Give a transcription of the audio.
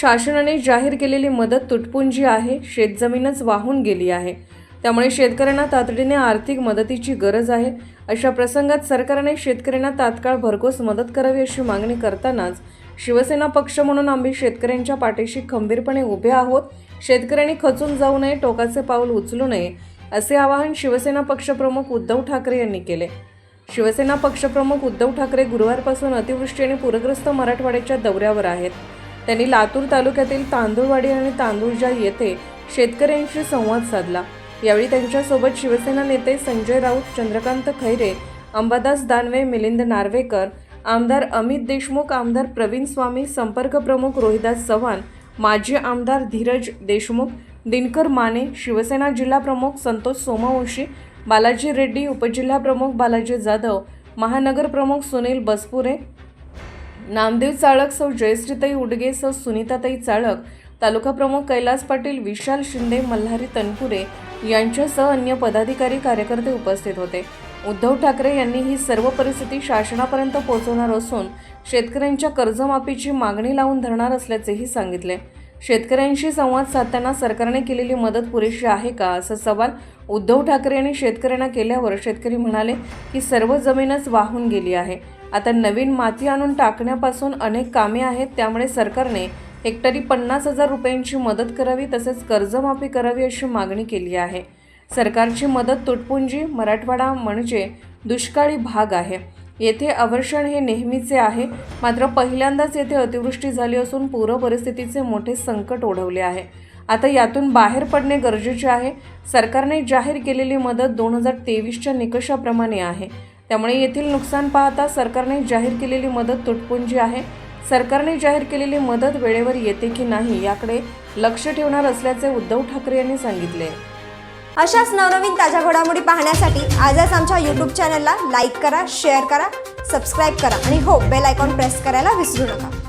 शासनाने जाहीर केलेली मदत तुटपुंजी आहे शेतजमीनच वाहून गेली आहे. त्यामुळे शेतकऱ्यांना तातडीने आर्थिक मदतीची गरज आहे. अशा प्रसंगात सरकारने शेतकऱ्यांना तात्काळ भरघोस मदत करावी अशी मागणी करतानाच शिवसेना पक्ष म्हणून आम्ही शेतकऱ्यांच्या पाठीशी खंबीरपणे उभे आहोत. शेतकऱ्यांनी खचून जाऊ नये टोकाचे पाऊल उचलू नये असे आवाहन शिवसेना पक्षप्रमुख उद्धव ठाकरे यांनी केले. शिवसेना पक्षप्रमुख उद्धव ठाकरे गुरुवारपासून अतिवृष्टी आणि पूरग्रस्त मराठवाड्याच्या दौऱ्यावर आहेत. त्यांनी लातूर तालुक्यातील तांदूळवाडी आणि तांदूळजा येथे शेतकऱ्यांशी संवाद साधला. यावेळी त्यांच्यासोबत शिवसेना नेते संजय राऊत चंद्रकांत खैरे अंबादास दानवे मिलिंद नार्वेकर आमदार अमित देशमुख आमदार प्रवीण स्वामी संपर्क प्रमुख रोहिदास चव्हाण माजी आमदार धीरज देशमुख दिनकर माने शिवसेना जिल्हा प्रमुख संतोष सोमवंशी बालाजी रेड्डी उपजिल्हा प्रमुख बालाजी जाधव महानगर प्रमुख सुनील बसपुरे नामदेव चाळक सौ जयश्रीताई उडगे सौ सुनीताताई चाळक तालुका प्रमुख कैलास पाटील विशाल शिंदे मल्हारी तनपुरे यांच्यासह अन्य पदाधिकारी कार्यकर्ते उपस्थित होते. उद्धव ठाकरे यांनी ही सर्व परिस्थिती शासनापर्यंत पोहोचवणार असून शेतकऱ्यांच्या कर्जमाफीची मागणी लावून धरणार असल्याचेही सांगितले. शेतकऱ्यांशी संवाद साधताना सरकारने केलेली मदत पुरेशी आहे का? असा सवाल उद्धव ठाकरे यांनी शेतकऱ्यांना केल्यावर शेतकरी म्हणाले की सर्व जमीनच वाहून गेली आहे. आता नवीन माती आणून टाकण्यापासून अनेक कामे आहेत त्यामुळे सरकारने हेक्टरी पन्नास हजार रुपयांची मदत करावी तसेच कर्जमाफी करावी अशी मागणी केली आहे. सरकारची मदत तुटपुंजी मराठवाडा म्हणजे दुष्काळी भाग आहे. येथे अवर्षण हे नेहमीचे आहे मात्र पहिल्यांदाच येथे अतिवृष्टी झाली असून पूर परिस्थितीचे मोठे संकट ओढवले आहे. आता यातून बाहेर पडणे गरजेचे आहे. सरकारने जाहीर केलेली मदत दोन हजार तेवीसच्या निकषाप्रमाणे आहे. त्यामुळे येथील नुकसान पाहता सरकारने जाहीर केलेली मदत तुटपुंजी आहे. सरकारने जाहीर केलेली मदत वेळेवर येते की नाही याकडे लक्ष ठेवणार असल्याचे उद्धव ठाकरे यांनी सांगितले. अशाच नवनवीन ताज्या घडामोडी पाहण्यासाठी आजच आमच्या यूट्यूब चॅनलला लाईक करा शेअर करा सबस्क्राईब करा आणि हो बेल आयकॉन प्रेस करायला विसरू नका.